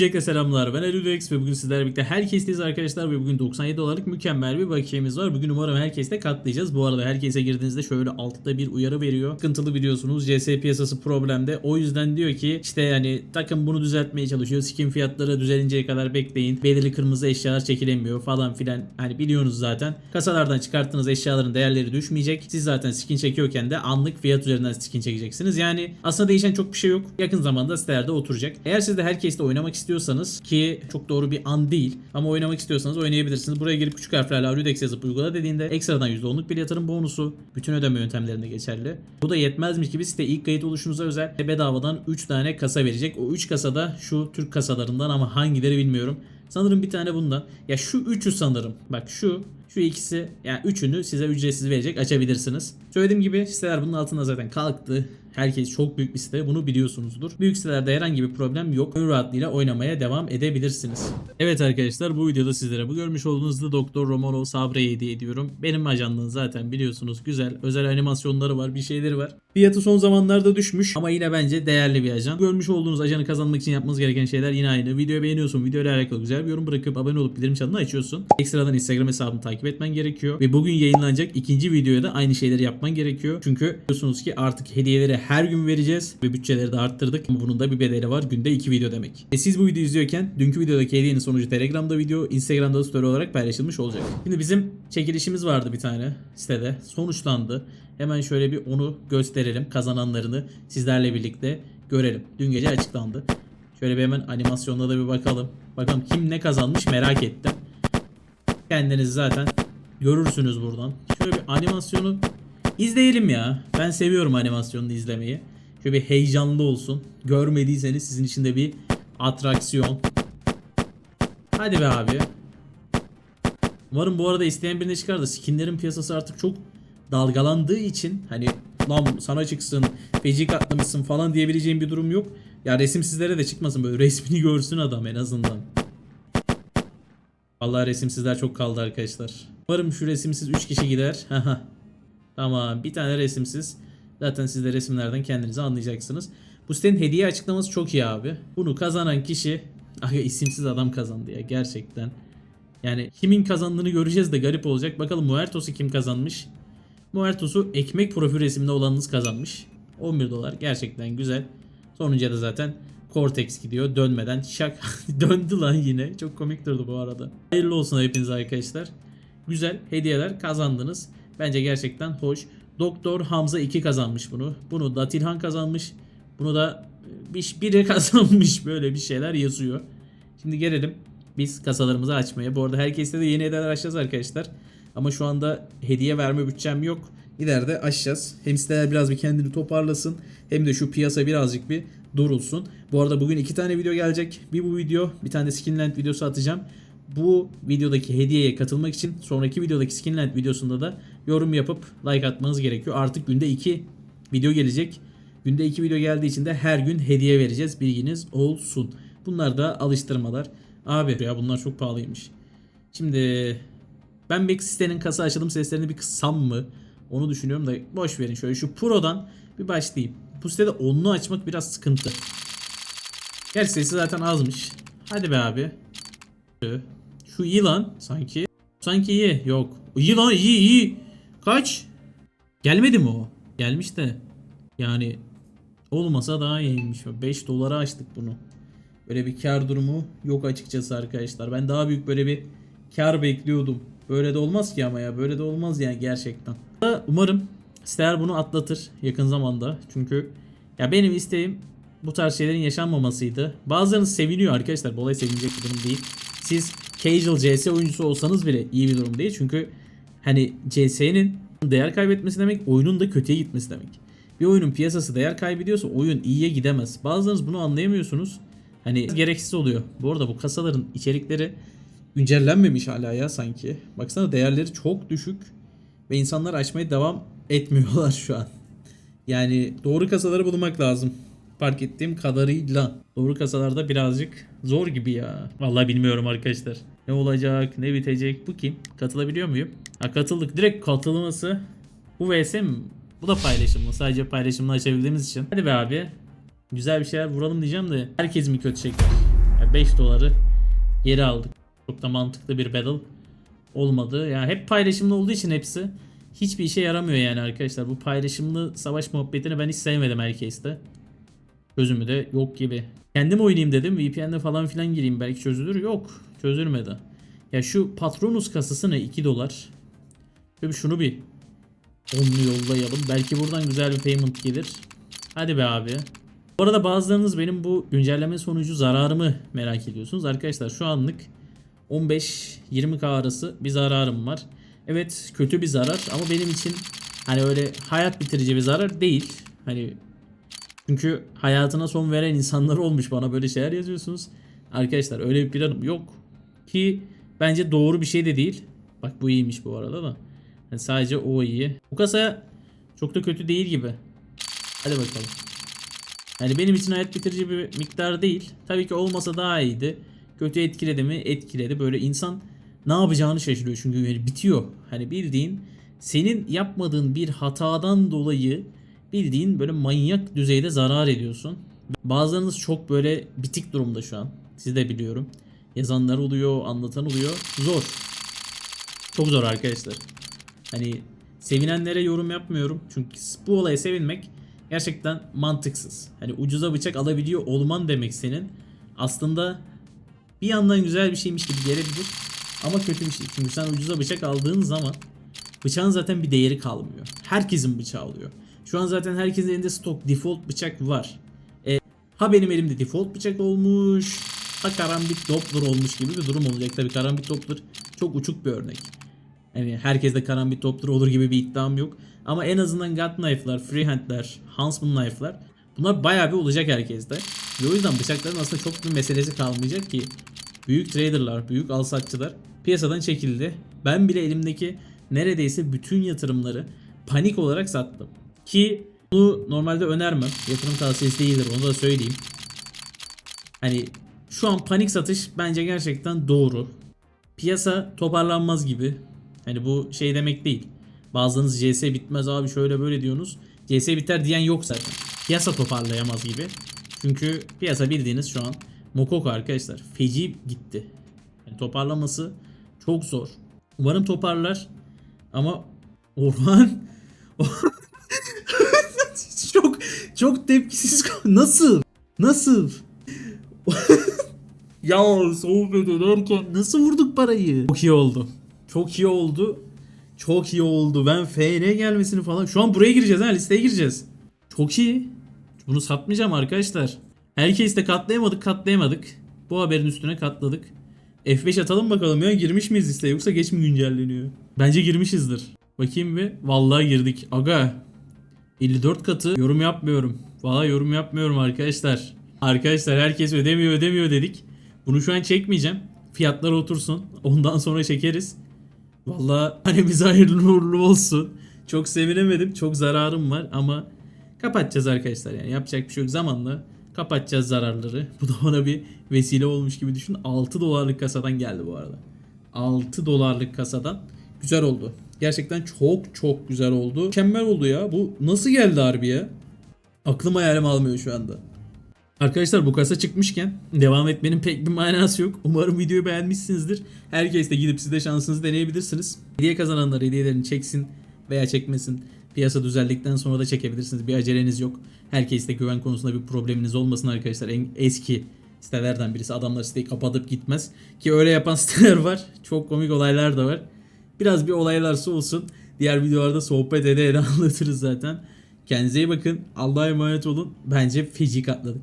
Öncelikle selamlar ben Eludex ve bugün sizlerle birlikte herkesteyiz arkadaşlar ve bugün 97 dolarlık mükemmel bir bakiyemiz var. Bugün umarım herkeste katlayacağız. Bu arada herkese girdiğinizde şöyle altta bir uyarı veriyor. Sıkıntılı biliyorsunuz CS piyasası problemde. O yüzden diyor ki işte yani takım bunu düzeltmeye çalışıyor. Skin fiyatları düzelinceye kadar bekleyin. Belirli kırmızı eşyalar çekilemiyor falan filan. Hani biliyorsunuz zaten. Kasalardan çıkarttığınız eşyaların değerleri düşmeyecek. Siz zaten skin çekiyorken de anlık fiyat üzerinden skin çekeceksiniz. Yani aslında değişen çok bir şey yok. Yakın zamanda sitelerde oturacak. Eğer siz de herkesle oynamak istiyorsanız ki çok doğru bir an değil ama oynamak istiyorsanız oynayabilirsiniz. Buraya gelip küçük harflerle Aludex yazıp uygula dediğinde ekstradan %10'luk bir yatırım bonusu bütün ödeme yöntemlerinde geçerli. Bu da yetmezmiş gibi site ilk kayıt oluşunuza özel bedavadan 3 tane kasa verecek. O 3 kasada şu Türk kasalarından ama hangileri bilmiyorum. Sanırım bir tane bundan. Ya şu üçü sanırım. Bak şu şu ikisi yani üçünü size ücretsiz verecek açabilirsiniz. Söylediğim gibi siteler bunun altında zaten kalktı. Herkes çok büyük bir site bunu biliyorsunuzdur. Büyük sitelerde herhangi bir problem yok. Gönül rahatlığıyla oynamaya devam edebilirsiniz. Evet arkadaşlar bu videoda sizlere bu görmüş olduğunuz The Doktor Romanov Sabre'yi hediye ediyorum. Benim ajanlığın zaten biliyorsunuz güzel. Özel animasyonları var bir şeyleri var. Fiyatı son zamanlarda düşmüş ama yine bence değerli bir ajan. Görmüş olduğunuz ajanı kazanmak için yapmanız gereken şeyler yine aynı. Videoyu beğeniyorsun, videoyla alakalı güzel bir yorum bırakıp abone olup bildirim çanını açıyorsun. Ekstradan Instagram hesabını takip etmen gerekiyor. Ve bugün yayınlanacak ikinci videoya da aynı şeyleri yapman gerekiyor. Çünkü biliyorsunuz ki artık hediyeleri her gün vereceğiz ve bütçeleri de arttırdık. Bunun da bir bedeli var. Günde iki video demek. E siz bu videoyu izliyorken dünkü videodaki hediyenin sonucu Telegram'da video, Instagram'da story olarak paylaşılmış olacak. Şimdi bizim çekilişimiz vardı bir tane sitede. Sonuçlandı. Hemen şöyle bir onu gösterelim. Kazananlarını sizlerle birlikte görelim. Dün gece açıklandı. Şöyle bir hemen animasyonda da bir bakalım. Bakalım kim ne kazanmış merak ettim. Kendiniz zaten görürsünüz buradan. Şöyle bir animasyonu izleyelim ya. Ben seviyorum animasyonunu izlemeyi. Şöyle bir heyecanlı olsun. Görmediyseniz sizin için de bir atraksiyon. Hadi be abi. Umarım bu arada isteyen birine çıkar da skinlerin piyasası artık çok dalgalandığı için hani lan sana çıksın feci katlamışsın falan diyebileceğim bir durum yok. Ya resim sizlere de çıkmasın böyle resmini görsün adam en azından. Vallahi resimsizler çok kaldı arkadaşlar. Umarım şu resimsiz 3 kişi gider. Tamam bir tane resimsiz. Zaten siz de resimlerden kendinizi anlayacaksınız. Bu sitenin hediye açıklaması çok iyi abi. Bunu kazanan kişi Aga isimsiz adam kazandı ya gerçekten. Yani kimin kazandığını göreceğiz de garip olacak. Bakalım Muertos'u kim kazanmış? Muertos'u ekmek profil resimde olanınız kazanmış. 11 dolar gerçekten güzel. Sonuncuya da zaten Cortex gidiyor dönmeden şak döndü lan yine. Çok komik durdu bu arada. Hayırlı olsun hepinize arkadaşlar. Güzel hediyeler kazandınız. Bence gerçekten hoş. Doktor Hamza 2 kazanmış bunu. Bunu da Tilhan kazanmış. Bunu da e, bir, biri kazanmış. Böyle bir şeyler yazıyor. Şimdi gelelim biz kasalarımızı açmaya. Bu arada herkeste de yeni hediyeler açacağız arkadaşlar. Ama şu anda hediye verme bütçem yok. İleride açacağız. Hem siteler biraz bir kendini toparlasın. Hem de şu piyasa birazcık bir durulsun. Bu arada bugün iki tane video gelecek. Bir bu video, bir tane de Skinland videosu atacağım. Bu videodaki hediyeye katılmak için sonraki videodaki Skinland videosunda da yorum yapıp like atmanız gerekiyor. Artık günde iki video gelecek. Günde iki video geldiği için de her gün hediye vereceğiz. Bilginiz olsun. Bunlar da alıştırmalar. Abi ya bunlar çok pahalıymış. Şimdi ben bir kasa açılım seslerini bir kıssam mı? Onu düşünüyorum da boş verin şöyle şu Pro'dan bir başlayayım. Bu sitede onlu açmak biraz sıkıntı. Gerçi sesi zaten azmış. Hadi be abi. Şu iyi sanki. Sanki iyi. Yok. İyi iyi iyi. Kaç? Gelmedi mi o? Gelmiş de. Yani olmasa daha iyiymiş. 5 dolara açtık bunu. Böyle bir kar durumu yok açıkçası arkadaşlar. Ben daha büyük böyle bir kar bekliyordum. Böyle de olmaz ki ama ya. Böyle de olmaz yani gerçekten. Umarım siteler bunu atlatır yakın zamanda. Çünkü ya benim isteğim bu tarz şeylerin yaşanmamasıydı. Bazılarınız seviniyor arkadaşlar. Bu olay sevinecek bir durum değil. Siz casual CS oyuncusu olsanız bile iyi bir durum değil. Çünkü hani CS'nin değer kaybetmesi demek oyunun da kötüye gitmesi demek. Bir oyunun piyasası değer kaybediyorsa oyun iyiye gidemez. Bazılarınız bunu anlayamıyorsunuz. Hani gereksiz oluyor. Bu arada bu kasaların içerikleri güncellenmemiş hala ya sanki. Baksana değerleri çok düşük ve insanlar açmaya devam etmiyorlar şu an. Yani doğru kasaları bulmak lazım. Fark ettiğim kadarıyla. Doğru kasalarda birazcık zor gibi ya. Vallahi bilmiyorum arkadaşlar. Ne olacak, ne bitecek? Bu kim? Katılabiliyor muyum? Ha katıldık. Direkt katılması. Bu vs mi? Bu da paylaşımlı. Sadece paylaşımla açabildiğimiz için. Hadi be abi. Güzel bir şeyler vuralım diyeceğim de herkes mi kötü çeker? Yani 5 doları geri aldık. Çok da mantıklı bir battle olmadı. Yani hep paylaşımlı olduğu için hepsi hiçbir işe yaramıyor yani arkadaşlar. Bu paylaşımlı savaş muhabbetini ben hiç sevmedim herkeste. Çözümü de yok gibi. Kendim oynayayım dedim. VPN'de falan filan gireyim belki çözülür. Yok. Çözülmedi. Ya şu Patronus kasası ne? 2 dolar. Bir şunu bir onlu yollayalım. Belki buradan güzel bir payment gelir. Hadi be abi. Bu arada bazılarınız benim bu güncelleme sonucu zararımı merak ediyorsunuz. Arkadaşlar şu anlık 15-20k arası bir zararım var. Evet kötü bir zarar ama benim için hani öyle hayat bitirici bir zarar değil. Hani çünkü hayatına son veren insanlar olmuş bana böyle şeyler yazıyorsunuz. Arkadaşlar öyle bir planım yok. Ki bence doğru bir şey de değil. Bak bu iyiymiş bu arada da. Yani sadece o iyi. Bu kasa çok da kötü değil gibi. Hadi bakalım. Yani benim için hayat bitirici bir miktar değil. Tabii ki olmasa daha iyiydi. Kötü etkiledi mi? Etkiledi. Böyle insan ne yapacağını şaşırıyor çünkü yani bitiyor. Hani bildiğin senin yapmadığın bir hatadan dolayı bildiğin böyle manyak düzeyde zarar ediyorsun. Bazılarınız çok böyle bitik durumda şu an. Siz de biliyorum. Yazanlar oluyor, anlatan oluyor. Zor. Çok zor arkadaşlar. Hani sevinenlere yorum yapmıyorum. Çünkü bu olaya sevinmek gerçekten mantıksız. Hani ucuza bıçak alabiliyor olman demek senin. Aslında bir yandan güzel bir şeymiş gibi gelebilir. Ama kötü bir şey. Çünkü sen ucuza bıçak aldığın zaman bıçağın zaten bir değeri kalmıyor. Herkesin bıçağı oluyor. Şu an zaten herkesin elinde stok default bıçak var. E, ha benim elimde default bıçak olmuş. Ha karambit doppler olmuş gibi bir durum olacak. Tabii karambit doppler çok uçuk bir örnek. Yani herkeste karambit doppler olur gibi bir iddiam yok. Ama en azından gut knife'lar, freehand'ler, huntsman knife'lar bunlar bayağı bir olacak herkeste. Ve o yüzden bıçakların aslında çok bir meselesi kalmayacak ki büyük traderlar, büyük alsatçılar piyasadan çekildi. Ben bile elimdeki neredeyse bütün yatırımları panik olarak sattım. Ki bunu normalde önermem. Yatırım tavsiyesi değildir onu da söyleyeyim. Hani şu an panik satış bence gerçekten doğru. Piyasa toparlanmaz gibi. Hani bu şey demek değil. Bazılarınız CS bitmez abi şöyle böyle diyorsunuz. CS biter diyen yok zaten. Piyasa toparlayamaz gibi. Çünkü piyasa bildiğiniz şu an Mokoko arkadaşlar. Feci gitti. Yani toparlaması çok zor. Umarım toparlar. Ama Orhan çok çok tepkisiz nasıl nasıl ya sohbet ederken nasıl vurduk parayı çok iyi oldu çok iyi oldu çok iyi oldu ben FR gelmesini falan şu an buraya gireceğiz ha listeye gireceğiz çok iyi bunu satmayacağım arkadaşlar herkes de katlayamadık katlayamadık bu haberin üstüne katladık F5 atalım bakalım ya girmiş miyiz listeye yoksa geç mi güncelleniyor bence girmişizdir bakayım bir vallahi girdik aga 54 katı yorum yapmıyorum. Valla yorum yapmıyorum arkadaşlar. Arkadaşlar herkes ödemiyor ödemiyor dedik. Bunu şu an çekmeyeceğim. Fiyatlar otursun. Ondan sonra çekeriz. Valla hanemize hayırlı uğurlu olsun. Çok sevinemedim. Çok zararım var ama kapatacağız arkadaşlar. Yani yapacak bir şey yok. Zamanla kapatacağız zararları. Bu da bana bir vesile olmuş gibi düşün. 6 dolarlık kasadan geldi bu arada. 6 dolarlık kasadan. Güzel oldu. Gerçekten çok çok güzel oldu. Mükemmel oldu ya. Bu nasıl geldi harbi ya? Aklım hayalim almıyor şu anda. Arkadaşlar bu kasa çıkmışken devam etmenin pek bir manası yok. Umarım videoyu beğenmişsinizdir. Herkes de gidip siz de şansınızı deneyebilirsiniz. Hediye kazananlar hediyelerini çeksin veya çekmesin. Piyasa düzeldikten sonra da çekebilirsiniz. Bir aceleniz yok. Herkes de güven konusunda bir probleminiz olmasın arkadaşlar. En eski sitelerden birisi. Adamlar siteyi kapatıp gitmez. Ki öyle yapan siteler var. Çok komik olaylar da var. Biraz bir olaylarsa olsun. Diğer videolarda sohbet ede ede anlatırız zaten. Kendinize iyi bakın. Allah'a emanet olun. Bence feci katladık.